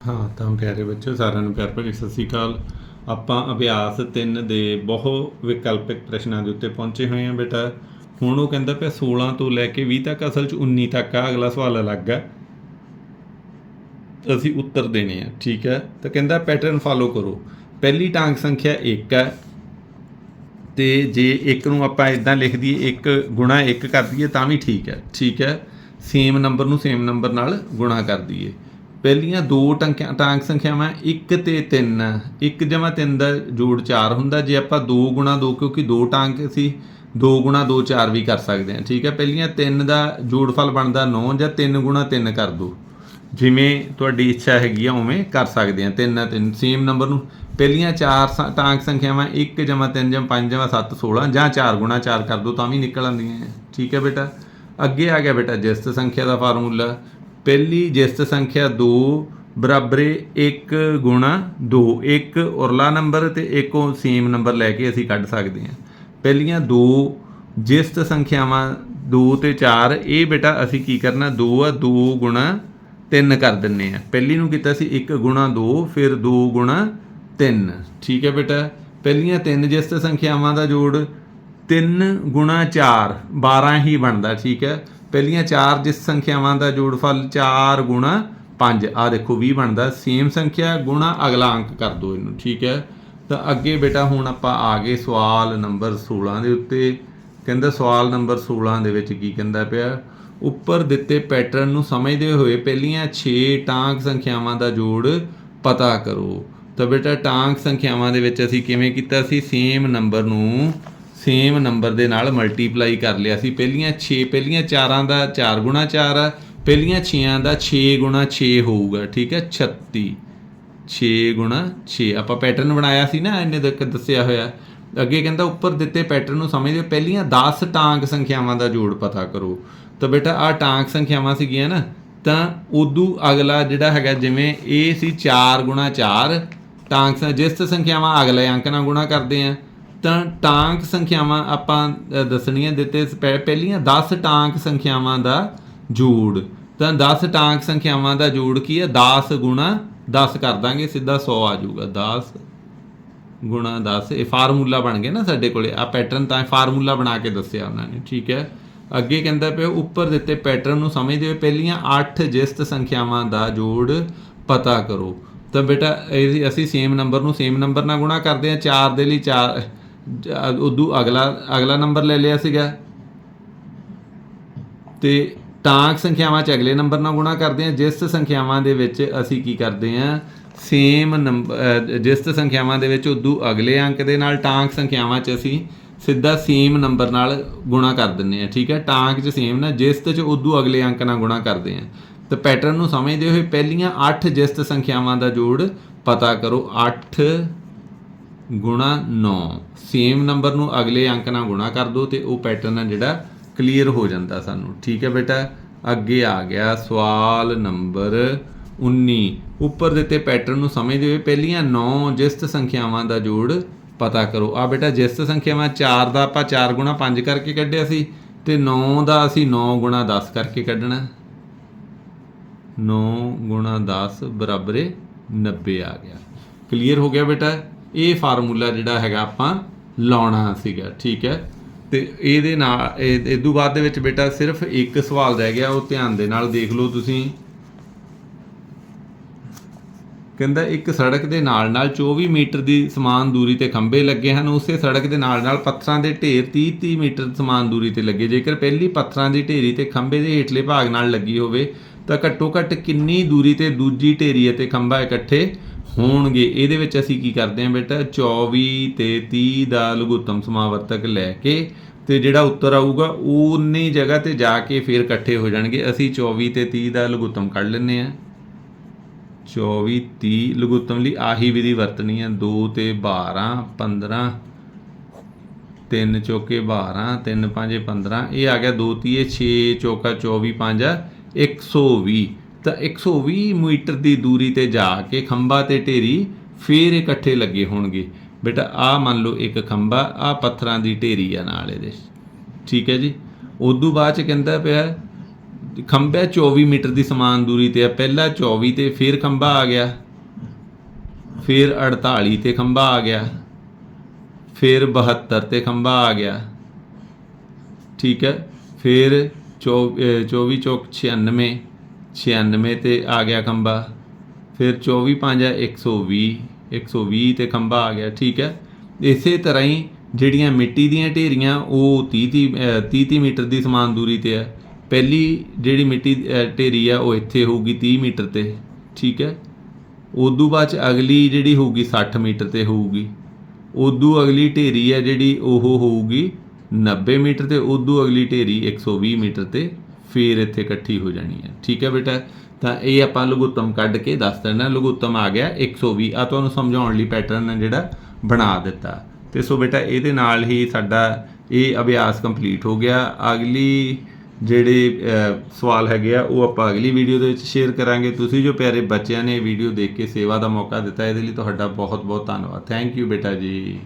ਹਾਂ, ਤਾਂ ਪਿਆਰੇ ਬੱਚੋ ਸਾਰਿਆਂ ਨੂੰ ਪਿਆਰ ਭਰੀ ਸਤਿ ਸ੍ਰੀ ਅਕਾਲ। ਆਪਾਂ ਅਭਿਆਸ 3 ਦੇ ਬਹੁ ਵਿਕਲਪਿਕ ਪ੍ਰਸ਼ਨਾਂ ਦੇ ਉੱਤੇ ਪਹੁੰਚੇ ਹੋਏ ਹਾਂ ਬੇਟਾ। ਹੁਣ ਉਹ ਕਹਿੰਦਾ ਪਿਆ 16 ਤੋਂ ਲੈ ਕੇ 20 ਤੱਕ, ਅਸਲ 'ਚ 19 ਤੱਕ ਆ, ਅਗਲਾ ਸਵਾਲ ਅਲੱਗ ਹੈ ਅਸੀਂ ਉੱਤਰ ਦੇਣੇ ਆ, ਠੀਕ ਹੈ? ਤਾਂ ਕਹਿੰਦਾ ਪੈਟਰਨ ਫਾਲੋ ਕਰੋ। ਪਹਿਲੀ ਟਾਂਕ ਸੰਖਿਆ 1 ਹੈ। ਤੇ ਜੇ ਇੱਕ ਨੂੰ ਆਪਾਂ ਇਦਾਂ ਲਿਖ ਦਈਏ 1 ਗੁਣਾ 1 ਕਰ ਦਈਏ, ਤਾਂ ਵੀ ਠੀਕ ਹੈ ਠੀਕ ਹੈ? ਸੇਮ ਨੰਬਰ ਨੂੰ ਸੇਮ ਨੰਬਰ ਨਾਲ ਗੁਣਾ ਕਰ ਦਈਏ। ਪਹਿਲੀਆਂ ਦੋ ਟੰਕਿਆਂ ਟਾਂਕ ਸੰਖਿਆਵਾਂ 1 ਤੇ 3 1 ਜਮਾ 3 ਦਾ ਜੋੜ 4 ਹੁੰਦਾ। ਜੇ ਆਪਾਂ 2 ਗੁਣਾ 2 ਕਿਉਂਕਿ ਦੋ ਟਾਂਕ ਸੀ 2 ਗੁਣਾ 2 4 ਵੀ ਕਰ ਸਕਦੇ ਹਾਂ। ਠੀਕ ਹੈ, ਪਹਿਲੀਆਂ 3 ਦਾ ਜੋੜਫਲ ਬਣਦਾ 9 ਜਾਂ 3 ਗੁਣਾ 3 ਕਰ ਦੋ। ਜਿਵੇਂ ਤੁਹਾਡੀ ਇੱਛਾ ਹੈਗੀ ਆ, ਉਵੇਂ ਕਰ ਸਕਦੇ ਆ ਤਿੰਨ ਆ ਤਿੰਨ ਸੇਮ ਨੰਬਰ ਨੂੰ। ਪਹਿਲੀਆਂ ਚਾਰ ਸ- ਟਾਂਕ ਸੰਖਿਆਵਾਂ 1 ਜਮਾ 3 ਜਮਾ 5 ਜਮਾ 7 16 ਜਾਂ 4 ਗੁਣਾ 4 ਕਰ ਦੋ ਤਾਂ ਵੀ ਨਿਕਲ ਆਉਂਦੀਆਂ ਠੀਕ ਹੈ ਬੇਟਾ? ਅੱਗੇ ਆ ਗਿਆ ਬੇਟਾ, ਜਿਸਤ ਸੰਖਿਆ ਦਾ ਫਾਰਮੂਲਾ। ਪਹਿਲੀ ਜਿਸਤ ਸੰਖਿਆ 2 ਬਰਾਬਰੇ 1 ਗੁਣਾ 2 ਇੱਕ ਉਰਲਾ ਨੰਬਰ ਤੇ ਇੱਕ ਉਹ ਸੇਮ ਨੰਬਰ ਲੈ ਕੇ ਅਸੀਂ ਕੱਢ ਸਕਦੇ ਹਾਂ। ਪਹਿਲੀਆਂ ਦੋ ਜਿਸਤ ਸੰਖਿਆਵਾਂ 2 ਤੇ 4 ਇਹ ਬੇਟਾ ਅਸੀਂ ਕੀ ਕਰਨਾ 2 ਆ 2 ਗੁਣਾ 3 ਕਰ ਦਿੰਨੇ ਆ। ਪਹਿਲੀ ਨੂੰ ਕੀਤਾ ਸੀ 1 ਗੁਣਾ 2 ਫਿਰ 2 ਗੁਣਾ 3 ਠੀਕ ਹੈ ਬੇਟਾ? ਪਹਿਲੀਆਂ ਤਿੰਨ ਜਿਸਤ ਸੰਖਿਆਵਾਂ ਦਾ ਜੋੜ 3 ਗੁਣਾ 4 12 ਹੀ ਬਣਦਾ, ਠੀਕ ਹੈ? ਪਹਿਲੀਆਂ ਚਾਰ ਜਿਸ ਸੰਖਿਆਵਾਂ ਦਾ ਜੋੜਫਲ 4 ਗੁਣਾ 5 ਆ ਦੇਖੋ 20 ਬਣਦਾ ਸੇਮ ਸੰਖਿਆ ਗੁਣਾ ਅਗਲਾ ਅੰਕ ਕਰ ਦਿਓ ਇਹਨੂੰ, ਠੀਕ ਹੈ? ਤਾਂ ਅੱਗੇ ਬੇਟਾ ਹੁਣ ਆਪਾਂ ਆ ਗਏ ਸਵਾਲ ਨੰਬਰ 16 ਦੇ ਉੱਤੇ। ਕਹਿੰਦਾ ਸਵਾਲ ਨੰਬਰ 16 ਦੇ ਵਿੱਚ ਕੀ ਕਹਿੰਦਾ ਪਿਆ? ਉੱਪਰ ਦਿੱਤੇ ਪੈਟਰਨ ਨੂੰ ਸਮਝਦੇ ਹੋਏ ਪਹਿਲੀਆਂ 6 ਟਾਂਕ ਸੰਖਿਆਵਾਂ ਦਾ ਜੋੜ ਪਤਾ ਕਰੋ। ਤਾਂ ਬੇਟਾ ਟਾਂਕ ਸੰਖਿਆਵਾਂ ਦੇ ਵਿੱਚ ਅਸੀਂ ਕਿਵੇਂ ਕੀਤਾ ਸੀ? ਸੇਮ ਨੰਬਰ ਨੂੰ ਸੇਮ ਨੰਬਰ ਦੇ ਨਾਲ ਮਲਟੀਪਲਾਈ ਕਰ ਲਿਆ ਸੀ। ਪਹਿਲੀਆਂ 6 ਪਹਿਲੀਆਂ 4ਾਂ ਦਾ 4 ਗੁਣਾ 4 ਆ, ਪਹਿਲੀਆਂ 6ਾਂ ਦਾ 6 ਗੁਣਾ 6 ਹੋਊਗਾ, ਠੀਕ ਹੈ? 36 6 ਗੁਣਾ 6 ਆਪਾਂ ਪੈਟਰਨ ਬਣਾਇਆ ਸੀ ਨਾ, ਇਹਨੇ ਤੱਕ ਦੱਸਿਆ ਹੋਇਆ। ਅੱਗੇ ਕਹਿੰਦਾ ਉੱਪਰ ਦਿੱਤੇ ਪੈਟਰਨ ਨੂੰ ਸਮਝਦੇ ਪਹਿਲੀਆਂ 10 ਟਾਂਕ ਸੰਖਿਆਵਾਂ ਦਾ ਜੋੜ ਪਤਾ ਕਰੋ। ਤਾਂ ਬੇਟਾ ਆ ਟਾਂਕ ਸੰਖਿਆਵਾਂ ਸੀਗੀਆਂ ਨਾ, ਤਾਂ ਉਦੋਂ ਅਗਲਾ ਜਿਹੜਾ ਹੈਗਾ, ਜਿਵੇਂ ਇਹ ਸੀ 4 ਗੁਣਾ 4 ਟਾਂਕ ਜਿਸ ਸੰਖਿਆਵਾਂ ਅਗਲੇ ਅੰਕ ਨਾਲ ਗੁਣਾ ਕਰਦੇ ਆ ਤਾਂ ਟਾਂਕ ਸੰਖਿਆਵਾਂ ਆਪਾਂ ਦੱਸਣੀਆਂ ਦਿੱਤੇ ਸ- ਪਹਿ- ਪਹਿਲੀਆਂ 10 ਟਾਂਕ ਸੰਖਿਆਵਾਂ ਦਾ ਜੋੜ। ਤਾਂ 10 ਟਾਂਕ ਸੰਖਿਆਵਾਂ ਦਾ ਜੋੜ ਕੀ ਹੈ? 10 ਗੁਣਾ 10 ਕਰ ਦਾਂਗੇ, ਸਿੱਧਾ 100 ਆ ਜਾਊਗਾ। 10 ਗੁਣਾ 10 ਇਹ ਫਾਰਮੂਲਾ ਬਣ ਗਿਆ ਨਾ ਸਾਡੇ ਕੋਲੇ। ਆ ਪੈਟਰਨ ਤਾਂ ਫਾਰਮੂਲਾ ਬਣਾ ਕੇ ਦੱਸਿਆ ਉਹਨਾਂ ਨੇ, ਠੀਕ ਹੈ? ਅੱਗੇ ਕਹਿੰਦਾ ਪਿਆ, ਉੱਪਰ ਦਿੱਤੇ ਪੈਟਰਨ ਨੂੰ ਸਮਝਦੇ ਹੋਏ ਪਹਿਲੀਆਂ 8 ਜਿਸਤ ਸੰਖਿਆਵਾਂ ਦਾ ਜੋੜ ਪਤਾ ਕਰੋ। ਤਾਂ ਬੇਟਾ ਇਹ ਅਸੀਂ ਸੇਮ ਨੰਬਰ ਨੂੰ ਸੇਮ ਨੰਬਰ ਨਾਲ ਗੁਣਾ ਕਰਦੇ ਆ 4 ਦੇ ਲਈ 4 ਉਦੋਂ ਅਗਲਾ ਅਗਲਾ ਨੰਬਰ ਲੈ ਲਿਆ ਸੀਗਾ। ਤੇ ਟਾਂਕ ਸੰਖਿਆਵਾਂ ਚ ਅਗਲੇ ਨੰਬਰ ਨਾਲ ਗੁਣਾ ਕਰਦੇ ਹਾਂ। ਜਿਸ ਸੰਖਿਆਵਾਂ ਦੇ ਵਿੱਚ ਅਸੀਂ ਕੀ ਕਰਦੇ ਹਾਂ? ਸੇਮ ਨੰਬਰ ਜਿਸ ਸੰਖਿਆਵਾਂ ਦੇ ਵਿੱਚ ਉਦੋਂ ਅਗਲੇ ਅੰਕ ਦੇ ਨਾਲ ਟਾਂਕ ਸੰਖਿਆਵਾਂ ਚ ਅਸੀਂ ਸਿੱਧਾ ਸੇਮ ਨੰਬਰ ਨਾਲ ਗੁਣਾ ਕਰ ਦਿੰਨੇ ਆ ਠੀਕ ਹੈ? ਟਾਂਕ ਚ ਸੇਮ ਨਾ, ਜਿਸਤ ਚ ਉਦੋਂ ਅਗਲੇ ਅੰਕ ਨਾਲ ਗੁਣਾ ਕਰਦੇ ਆ ਤਾਂ ਪੈਟਰਨ ਨੂੰ ਸਮਝਦੇ ਹੋਏ ਪਹਿਲੀਆਂ 8 ਜਿਸਤ ਸੰਖਿਆਵਾਂ ਦਾ ਜੋੜ ਪਤਾ ਕਰੋ 8 ਗੁਣਾ 9 ਸੇਮ ਨੰਬਰ ਨੂੰ ਅਗਲੇ ਅੰਕ ਨਾਲ ਗੁਣਾ ਕਰ ਦਿਓ ਤੇ ਉਹ ਪੈਟਰਨ ਆ ਜਿਹੜਾ ਕਲੀਅਰ ਹੋ ਜਾਂਦਾ ਸਾਨੂੰ। ਠੀਕ ਹੈ ਬੇਟਾ? ਅੱਗੇ ਆ ਗਿਆ ਸਵਾਲ ਨੰਬਰ 19 ਉੱਪਰ ਦਿੱਤੇ ਪੈਟਰਨ ਨੂੰ ਸਮਝਦੇ ਹੋਏ ਪਹਿਲੀਆਂ 9 ਜਿਸਤ ਸੰਖਿਆਵਾਂ ਦਾ ਜੋੜ ਪਤਾ ਕਰੋ। ਆ ਬੇਟਾ ਜਿਸਤ ਸੰਖਿਆਵਾਂ 4 ਦਾ ਆਪਾਂ 4 ਗੁਣਾ 5 ਕਰਕੇ ਕੱਢਿਆ ਸੀ ਤੇ 9 ਦਾ ਅਸੀਂ 9 ਗੁਣਾ 10 ਕਰਕੇ ਕੱਢਣਾ। 9 ਗੁਣਾ 10 ਬਰਾਬਰੇ 90 ਆ ਗਿਆ। ਕਲੀਅਰ ਹੋ ਗਿਆ ਬੇਟਾ? ਇਹ ਫਾਰਮੂਲਾ ਜਿਹੜਾ ਹੈਗਾ ਆਪਾਂ ਲਾਉਣਾ ਸੀਗਾ, ਠੀਕ ਹੈ? ਤੇ ਇਹਦੇ ਨਾਲ, ਇਹ ਤੋਂ ਬਾਅਦ ਦੇ ਵਿੱਚ ਬੇਟਾ ਸਿਰਫ ਇੱਕ ਸਵਾਲ ਰਹਿ ਗਿਆ, ਉਹ ਧਿਆਨ ਦੇ ਨਾਲ ਦੇਖ ਲਓ ਤੁਸੀਂ। ਕਹਿੰਦਾ ਇੱਕ ਸੜਕ ਦੇ ਨਾਲ ਨਾਲ 24 ਮੀਟਰ ਦੀ ਸਮਾਨ ਦੂਰੀ ਤੇ ਖੰਭੇ ਲੱਗੇ ਹਨ, ਉਸੇ ਸੜਕ ਦੇ ਨਾਲ ਨਾਲ ਪੱਥਰਾਂ ਦੇ ਢੇਰ 30 30 ਮੀਟਰ ਸਮਾਨ ਦੂਰੀ ਤੇ ਲੱਗੇ। ਜੇਕਰ ਪਹਿਲੀ ਪੱਥਰਾਂ ਦੀ ਢੇਰੀ ਤੇ ਖੰਭੇ ਦੇ ਹੇਠਲੇ ਭਾਗ ਨਾਲ ਲੱਗੀ ਹੋਵੇ, ਤਾਂ ਘੱਟੋ ਘੱਟ ਕਿੰਨੀ ਦੂਰੀ ਤੇ ਦੂਜੀ ਢੇਰੀ ਅਤੇ ਖੰਭਾ ਇਕੱਠੇ ਹੋਣਗੇ। ਇਹਦੇ ਵਿੱਚ ਅਸੀਂ ਕੀ ਕਰਦੇ ਹਾਂ ਬੇਟਾ? 24 ਤੇ 30 ਦਾ ਲਘੁੱਤਮ ਸਮਾਵਰਤਕ ਲੈ ਕੇ ਤੇ ਜਿਹੜਾ ਉੱਤਰ ਆਊਗਾ ਉਹਨੇ ਜਗ੍ਹਾ ਤੇ ਜਾ ਕੇ ਫਿਰ ਇਕੱਠੇ ਹੋ ਜਾਣਗੇ। ਅਸੀਂ 24 ਤੇ 30 ਦਾ ਲਘੁੱਤਮ ਕੱਢ ਲੈਂਦੇ ਹਾਂ। 24 30 ਲਘੁੱਤਮ ਲਈ ਆਹੀ ਵਿਧੀ ਵਰਤਣੀ ਹੈ। 2 ਤੇ 12 15 3 ਚੌਕੇ 12 3 5 15 ਇਹ ਆ ਗਿਆ 2 ਤੀਏ 6 ਚੌਕਾ 24 5 120 ਤਾਂ 120 ਮੀਟਰ ਦੀ ਦੂਰੀ ਤੇ ਜਾ ਕੇ ਖੰਭਾ ਤੇ ਢੇਰੀ ਫੇਰ ਇਕੱਠੇ ਲੱਗੇ ਹੋਣਗੇ। ਬੇਟਾ ਆ ਮੰਨ ਲਓ ਇੱਕ ਖੰਭਾ ਆ ਪੱਥਰਾਂ ਦੀ ਢੇਰੀ ਆ ਨਾਲ ਇਹਦੇ। ਠੀਕ ਹੈ ਜੀ? ਉਦੋਂ ਬਾਅਦ ਚ ਕਹਿੰਦਾ ਪਿਆ, ਖੰਭਾ 24 ਮੀਟਰ ਦੀ ਸਮਾਨ ਦੂਰੀ ਤੇ ਆ। ਪਹਿਲਾ 24 ਤੇ ਫਿਰ ਖੰਭਾ ਆ ਗਿਆ। ਫਿਰ 48 ਤੇ ਖੰਭਾ ਆ ਗਿਆ। ਫਿਰ 72 ਤੇ ਖੰਭਾ ਆ ਗਿਆ। ਠੀਕ ਹੈ? ਫਿਰ 24 ਚੌਕ 96 96 ਤੇ ਆ ਗਿਆ ਖੰਭਾ, ਫਿਰ 24 5 ਹੈ 120 120 ਤੇ ਖੰਭਾ ਆ ਗਿਆ, ਠੀਕ ਹੈ। ਇਸੇ ਤਰ੍ਹਾਂ ਹੀ ਜਿਹੜੀਆਂ ਮਿੱਟੀ ਦੀਆਂ ਢੇਰੀਆਂ, ਉਹ 30 30 30 30 ਮੀਟਰ ਦੀ ਸਮਾਨ ਦੂਰੀ ਤੇ ਹੈ ਪਹਿਲੀ ਜਿਹੜੀ ਮਿੱਟੀ ਢੇਰੀ ਆ, ਉਹ ਇੱਥੇ ਹੋਊਗੀ 30 ਮੀਟਰ ਤੇ, ਠੀਕ ਹੈ। ਉਦੋਂ ਬਾਅਦ ਚ ਅਗਲੀ ਜਿਹੜੀ ਹੋਊਗੀ 60 ਮੀਟਰ ਤੇ ਹੋਊਗੀ। ਉਦੋਂ ਅਗਲੀ ਢੇਰੀ ਹੈ ਜਿਹੜੀ, ਉਹ ਹੋਊਗੀ 90 ਮੀਟਰ ਤੇ, ਉਦੋਂ ਅਗਲੀ ਢੇਰੀ 120 ਮੀਟਰ ਤੇ ਫੇਰ ਇੱਥੇ ਇਕੱਠੀ ਹੋ ਜਾਣੀ ਹੈ। ਠੀਕ ਹੈ ਬੇਟਾ? ਤਾਂ ਇਹ ਆਪਾਂ ਲਘੁੱਤਮ ਕੱਢ ਕੇ ਦੱਸ ਦੇਣਾ। ਲਘੁੱਤਮ ਆ ਗਿਆ 120 ਆ ਤੁਹਾਨੂੰ ਸਮਝਾਉਣ ਲਈ ਪੈਟਰਨ ਜਿਹੜਾ ਬਣਾ ਦਿੱਤਾ। ਤੇ ਸੋ ਬੇਟਾ, ਇਹਦੇ ਨਾਲ ਹੀ ਸਾਡਾ ਇਹ ਅਭਿਆਸ ਕੰਪਲੀਟ ਹੋ ਗਿਆ। ਅਗਲੀ ਜਿਹੜੇ ਸਵਾਲ ਹੈਗੇ ਆ, ਉਹ ਆਪਾਂ ਅਗਲੀ ਵੀਡੀਓ ਦੇ ਵਿੱਚ ਸ਼ੇਅਰ ਕਰਾਂਗੇ। ਤੁਸੀਂ ਜੋ ਪਿਆਰੇ ਬੱਚਿਆਂ ਨੇ ਇਹ ਵੀਡੀਓ ਦੇਖ ਕੇ ਸੇਵਾ ਦਾ ਮੌਕਾ ਦਿੱਤਾ, ਇਹਦੇ ਲਈ ਤੁਹਾਡਾ ਬਹੁਤ ਬਹੁਤ ਧੰਨਵਾਦ। ਥੈਂਕ ਯੂ ਬੇਟਾ ਜੀ।